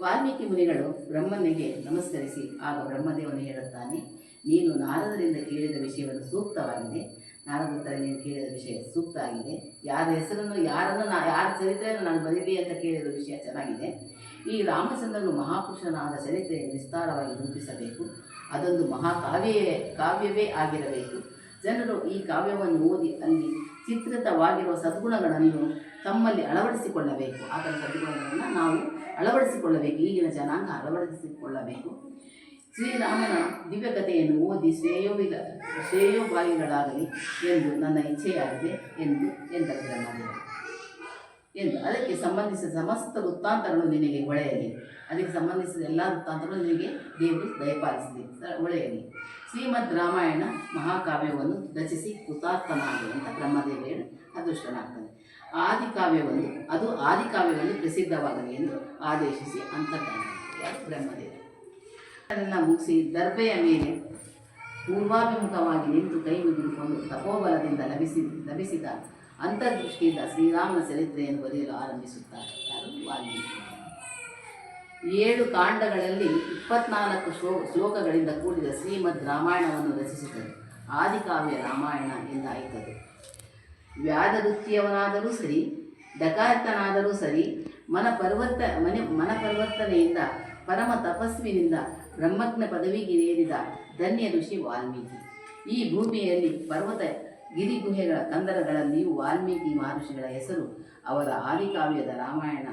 ವಾಲ್ಮೀಕಿ ಮುನಿಗಳು ಬ್ರಹ್ಮನಿಗೆ ನಮಸ್ಕರಿಸಿ, ಆಗ ಬ್ರಹ್ಮದೇವನು ಹೇಳುತ್ತಾನೆ, ನೀನು ನಾರದರಿಂದ ಕೇಳಿದ ವಿಷಯವನ್ನು ಸೂಕ್ತವಾಗಿದೆ. ನಾರದತ್ತರ ನೀನು ಕೇಳಿದ ವಿಷಯ ಸೂಕ್ತ ಆಗಿದೆ ಯಾರ ಹೆಸರನ್ನು, ಯಾರನ್ನು ನಾ, ಯಾರ ಚರಿತ್ರೆಯನ್ನು ನಾನು ಬರೀಲಿ ಅಂತ ಕೇಳಿದ ವಿಷಯ ಚೆನ್ನಾಗಿದೆ. ಈ ರಾಮಚಂದ್ರನು ಮಹಾಪುರುಷನಾದ ಚರಿತ್ರೆಯನ್ನು ವಿಸ್ತಾರವಾಗಿ ರೂಪಿಸಬೇಕು. ಅದೊಂದು ಮಹಾಕಾವ್ಯವೇ ಕಾವ್ಯವೇ ಆಗಿರಬೇಕು. ಜನರು ಈ ಕಾವ್ಯವನ್ನು ಓದಿ ಅಲ್ಲಿ ಚಿತ್ರಿತವಾಗಿರುವ ಸದ್ಗುಣಗಳನ್ನು ತಮ್ಮಲ್ಲಿ ಅಳವಡಿಸಿಕೊಳ್ಳಬೇಕು. ಆ ಸದ್ಗುಣಗಳನ್ನು ನಾವು ಅಳವಡಿಸಿಕೊಳ್ಳಬೇಕು. ಈಗಿನ ಜನಾಂಗ ಅಳವಡಿಸಿಕೊಳ್ಳಬೇಕು. ಶ್ರೀರಾಮನ ದಿವ್ಯಕಥೆಯನ್ನು ಓದಿ ಶ್ರೇಯೋವಿಗ ಶ್ರೇಯೋಭಾಗಿಗಳಾಗಲಿ ಎಂದು ನನ್ನ ಇಚ್ಛೆಯಾಗಿದೆ ಎಂದು ಎಂದರು ಎಂದು ಅದಕ್ಕೆ ಸಂಬಂಧಿಸಿದ ಸಮಸ್ತ ವೃತ್ತಾಂತಗಳು ನಿನಗೆ ಒಳೆಯಲಿ ಅದಕ್ಕೆ ಸಂಬಂಧಿಸಿದ ಎಲ್ಲ ವೃತ್ತಾಂತಗಳು ನಿನಗೆ ದೇವರು ದಯಪಾಲಿಸಿದೆ ಒಳೆಯಲಿ ಶ್ರೀಮದ್ ರಾಮಾಯಣ ಮಹಾಕಾವ್ಯವನ್ನು ರಚಿಸಿ ಕೃತಾರ್ಥನಾಗಿ ಅಂತ ಬ್ರಹ್ಮದೇವರು ಅದೃಷ್ಟನಾಗ್ತಾನೆ. ಆದಿಕಾವ್ಯವನ್ನು, ಅದು ಆದಿಕಾವ್ಯವನ್ನು ಪ್ರಸಿದ್ಧವಾಗಲಿ ಎಂದು ಆದೇಶಿಸಿ ಅಂತರ್ಧಾನ ಯಾರು ಬ್ರಹ್ಮದೇವರು ಅದನ್ನು ಮುಗಿಸಿ ದರ್ಬೆಯ ಮೇಲೆ ಪೂರ್ವಾಭಿಮುಖವಾಗಿ ನಿಂತು ಕೈ ಮುಗಿದುಕೊಂಡು ತಪೋಬಲದಿಂದ ಲಭಿಸಿ, ಲಭಿಸಿದ ಅಂತರ್ದೃಷ್ಟಿಯಿಂದ ಶ್ರೀರಾಮನ ಚರಿತ್ರೆಯನ್ನು ಬರೆಯಲು ಆರಂಭಿಸುತ್ತಾರೆ. ಯಾರು? ವಾಲ್ಮೀಕಿ. ಏಳು ಕಾಂಡಗಳಲ್ಲಿ ಇಪ್ಪತ್ನಾಲ್ಕು ಶ್ಲೋ ಶ್ಲೋಕಗಳಿಂದ ಕೂಡಿದ ಶ್ರೀಮದ್ ರಾಮಾಯಣವನ್ನು ರಚಿಸಿದರು. ಆದಿಕಾವ್ಯ ರಾಮಾಯಣ ಎಂದಾಯಿತದು. ವ್ಯಾಧವೃತ್ತಿಯವನಾದರೂ ಸರಿ ಡಕಾರ್ತನಾದರೂ ಸರಿ ಮನ ಪರ್ವತ ಮನೆ ಮನ ಪರಿವರ್ತನೆಯಿಂದ ಪರಮ ತಪಸ್ವಿನಿಂದ, ಬ್ರಹ್ಮಜ್ಞ ಪದವಿಗೆ ಏರಿದ ಧನ್ಯ ಋಷಿ ವಾಲ್ಮೀಕಿ. ಈ ಭೂಮಿಯಲ್ಲಿ ಪರ್ವತ ಗಿರಿಗುಹೆಗಳ ಕಂದರಗಳಲ್ಲಿಯೂ ವಾಲ್ಮೀಕಿ ಮಹರ್ಷಿಗಳ ಹೆಸರು. ಅವರ ಆದಿಕಾವ್ಯದ ರಾಮಾಯಣ,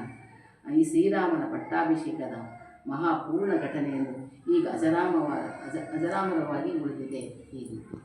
ಈ ಶ್ರೀರಾಮನ ಪಟ್ಟಾಭಿಷೇಕದ ಮಹಾಪೂರ್ಣ ಘಟನೆಯನ್ನು ಈಗ ಅಜರಾಮವಾದ ಅಜ, ಅಜರಾಮರವಾಗಿ ಉಳಿದಿದೆ. ಹೀಗೆ.